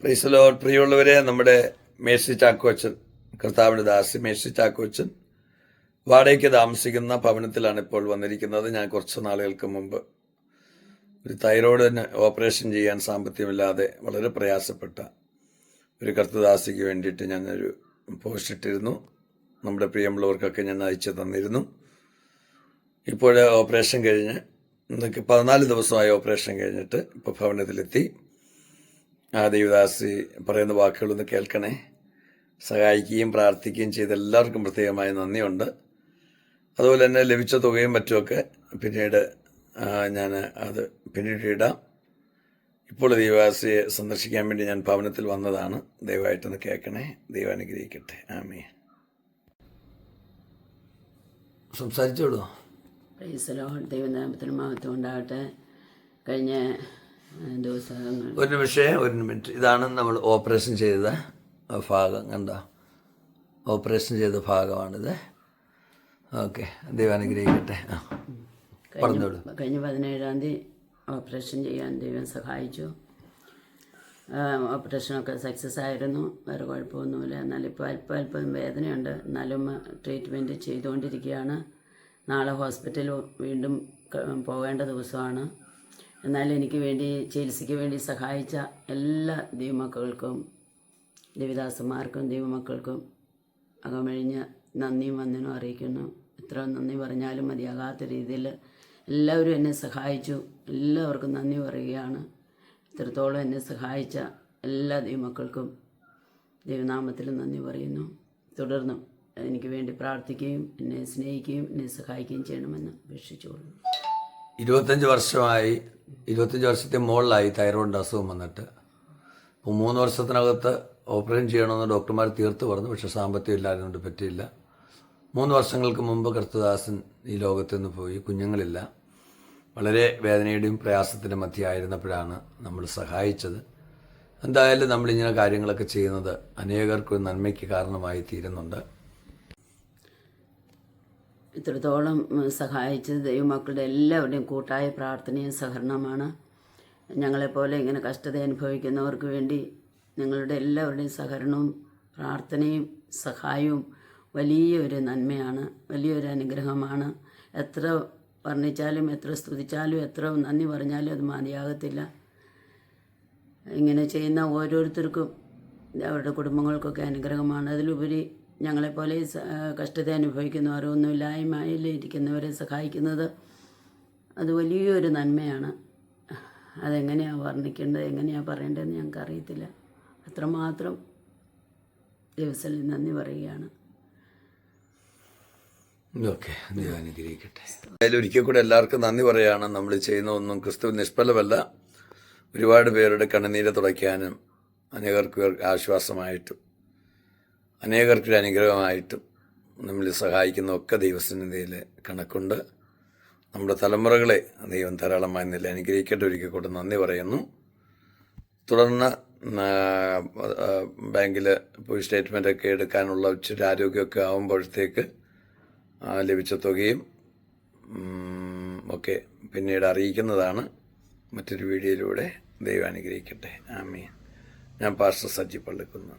പ്രൈസലോ പ്രിയമുള്ളവരെ നമ്മുടെ മേഴ്സി ചാക്കോച്ചൻ കർത്താവിന്റെ ദാസി മേഴ്സി ചാക്കോച്ചൻ വാടകയ്ക്ക് താമസിക്കുന്ന ഭവനത്തിലാണ് ഇപ്പോൾ വന്നിരിക്കുന്നത്. ഞാൻ കുറച്ച് നാളുകൾക്ക് മുമ്പ് ഒരു തൈറോയിഡിന് ഓപ്പറേഷൻ ചെയ്യാൻ സാമ്പത്തികമില്ലാതെ വളരെ പ്രയാസപ്പെട്ട ഒരു കർത്തദാസിക്ക് വേണ്ടിയിട്ട് ഞാനൊരു പോസ്റ്റ് ഇട്ടിരുന്നു. നമ്മുടെ പ്രിയമുള്ളവർക്കൊക്കെ ഞാൻ അയച്ചു തന്നിരുന്നു. ഇപ്പോൾ ഓപ്പറേഷൻ കഴിഞ്ഞ് പതിനാല് ദിവസമായി ഓപ്പറേഷൻ കഴിഞ്ഞിട്ട് ഇപ്പോൾ ഭവനത്തിലെത്തി. ആ ദൈവദാസി പറയുന്ന വാക്കുകളൊന്ന് കേൾക്കണേ. സഹായിക്കുകയും പ്രാർത്ഥിക്കുകയും ചെയ്ത എല്ലാവർക്കും പ്രത്യേകമായ നന്ദിയുണ്ട്. അതുപോലെ തന്നെ ലഭിച്ച തുകയും മറ്റുമൊക്കെ പിന്നീട് ഞാൻ അത് പിന്നീട് ഇടാം. ഇപ്പോൾ ദേവദാസിയെ സന്ദർശിക്കാൻ വേണ്ടി ഞാൻ ഭവനത്തിൽ വന്നതാണ്. ദയവായിട്ടൊന്ന് കേൾക്കണേ. ദൈവം അനുഗ്രഹിക്കട്ടെ. ആമേ സംസാരിച്ചോളൂ. ദൈവനാമത്തിന് മഹത്വം ഉണ്ടാകട്ടെ. കഴിഞ്ഞ ഒരു നിമിഷേ ഒരു മിനിറ്റ്. ഇതാണ് നമ്മൾ ഓപ്പറേഷൻ ചെയ്ത ഭാഗം കണ്ട? ഓപ്പറേഷൻ ചെയ്ത ഭാഗമാണിത്. ഓക്കെ ദൈവം അനുഗ്രഹിക്കട്ടെ. ആ പറഞ്ഞോളൂ. കഴിഞ്ഞ പതിനേഴാം തീയതി ഓപ്പറേഷൻ ചെയ്യാൻ ദൈവം സഹായിച്ചു. ഓപ്പറേഷനൊക്കെ സക്സസ് ആയിരുന്നു. വേറെ കുഴപ്പമൊന്നുമില്ല. എന്നാലും ഇപ്പോൾ അല്പം അല്പം വേദനയുണ്ട്. എന്നാലും ട്രീറ്റ്മെന്റ് ചെയ്തുകൊണ്ടിരിക്കുകയാണ്. നാളെ ഹോസ്പിറ്റലിൽ വീണ്ടും പോകേണ്ട ദിവസമാണ്. എന്നാൽ എനിക്ക് വേണ്ടി ചികിത്സയ്ക്ക് വേണ്ടി സഹായിച്ച എല്ലാ ദൈവമക്കൾക്കും ദേവിദാസന്മാർക്കും ദൈവമക്കൾക്കും അകമഴിഞ്ഞ് നന്ദിയും വന്നിനും അറിയിക്കുന്നു. എത്ര നന്ദി പറഞ്ഞാലും മതിയാകാത്ത രീതിയിൽ എല്ലാവരും എന്നെ സഹായിച്ചു. എല്ലാവർക്കും നന്ദി പറയുകയാണ്. ഇത്രത്തോളം എന്നെ സഹായിച്ച എല്ലാ ദൈവമക്കൾക്കും ദൈവനാമത്തിൽ നന്ദി പറയുന്നു. തുടർന്നും എനിക്ക് വേണ്ടി പ്രാർത്ഥിക്കുകയും എന്നെ സ്നേഹിക്കുകയും എന്നെ സഹായിക്കുകയും ചെയ്യണമെന്ന് അപേക്ഷിച്ചുകൊള്ളുന്നു. ഇരുപത്തഞ്ച് വർഷമായി ഇരുപത്തഞ്ച് വർഷത്തെ മുകളിലായി തൈറോയിഡിന്റെ അസുഖം വന്നിട്ട്. അപ്പോൾ മൂന്ന് വർഷത്തിനകത്ത് ഓപ്പറേഷൻ ചെയ്യണമെന്ന് ഡോക്ടർമാർ തീർത്ത് പറഞ്ഞു. പക്ഷേ സാമ്പത്തികം ഇല്ലായിരുന്നുകൊണ്ട് പറ്റിയില്ല. മൂന്ന് വർഷങ്ങൾക്ക് മുമ്പ് കർത്തദാസൻ ഈ ലോകത്ത് നിന്ന് പോയി. കുഞ്ഞുങ്ങളില്ല. വളരെ വേദനയുടെയും പ്രയാസത്തിന്റെ മധ്യമായിരുന്നപ്പോഴാണ് നമ്മൾ സഹായിച്ചത്. എന്തായാലും നമ്മളിങ്ങനെ കാര്യങ്ങളൊക്കെ ചെയ്യുന്നത് അനേകർക്ക് ഒരു നന്മയ്ക്ക് കാരണമായി തീരുന്നുണ്ട്. ഇത്രത്തോളം സഹായിച്ചത് ദൈവമക്കളുടെ എല്ലാവരുടെയും കൂട്ടായ പ്രാർത്ഥനയും സഹകരണമാണ്. ഞങ്ങളെപ്പോലെ ഇങ്ങനെ കഷ്ടത അനുഭവിക്കുന്നവർക്ക് വേണ്ടി നിങ്ങളുടെ എല്ലാവരുടെയും സഹകരണവും പ്രാർത്ഥനയും സഹായവും വലിയൊരു നന്മയാണ് വലിയൊരു അനുഗ്രഹമാണ്. എത്ര വർണിച്ചാലും എത്ര സ്തുതിച്ചാലും എത്ര നന്ദി പറഞ്ഞാലും അത് മതിയാകത്തില്ല. ഇങ്ങനെ ചെയ്യുന്ന ഓരോരുത്തർക്കും അവരുടെ കുടുംബങ്ങൾക്കൊക്കെ അനുഗ്രഹമാണ്. അതിലുപരി ഞങ്ങളെപ്പോലെ കഷ്ടത അനുഭവിക്കുന്നവർ ഒന്നുമില്ലായ്മയിൽ ഇരിക്കുന്നവരെ സഹായിക്കുന്നത് അത് വലിയൊരു നന്മയാണ്. അതെങ്ങനെയാണ് വർണിക്കേണ്ടത് എങ്ങനെയാണ് പറയേണ്ടതെന്ന് ഞങ്ങൾക്ക് അറിയത്തില്ല അത്രമാത്രം ദിവസത്തിൽ നന്ദി പറയുകയാണ്. ഒരിക്കൽ കൂടെ എല്ലാവർക്കും നന്ദി പറയാണ് നമ്മൾ ചെയ്യുന്ന ഒന്നും ക്രിസ്തു നിഷ്ഫലമല്ല. ഒരുപാട് പേരുടെ കണ്ണുനീര തുടയ്ക്കാനും അനേകർക്ക് ആശ്വാസമായിട്ടും. അനേകർക്കൊരു അനുഗ്രഹമായിട്ടും നമ്മൾ സഹായിക്കുന്ന ഒക്കെ ദൈവസന്നിധിയിൽ കണക്കുണ്ട്. നമ്മുടെ തലമുറകളെ ദൈവം ധാരാളമായി നില അനുഗ്രഹിക്കട്ടെ. ഒരിക്കൽ കൂടെ നന്ദി പറയുന്നു. തുടർന്ന് ബാങ്കിൽ പോയി സ്റ്റേറ്റ്മെന്റ് ഒക്കെ എടുക്കാനുള്ള ഇച്ചിരി ആരോഗ്യമൊക്കെ ആകുമ്പോഴത്തേക്ക് ലഭിച്ച തുകയും ഒക്കെ പിന്നീട് അറിയിക്കുന്നതാണ്. മറ്റൊരു വീഡിയോയിലൂടെ ദൈവം അനുഗ്രഹിക്കട്ടെ. ആമീൻ. ഞാൻ പാസ്റ്റർ സജ്ജി പള്ളിക്കുന്നു.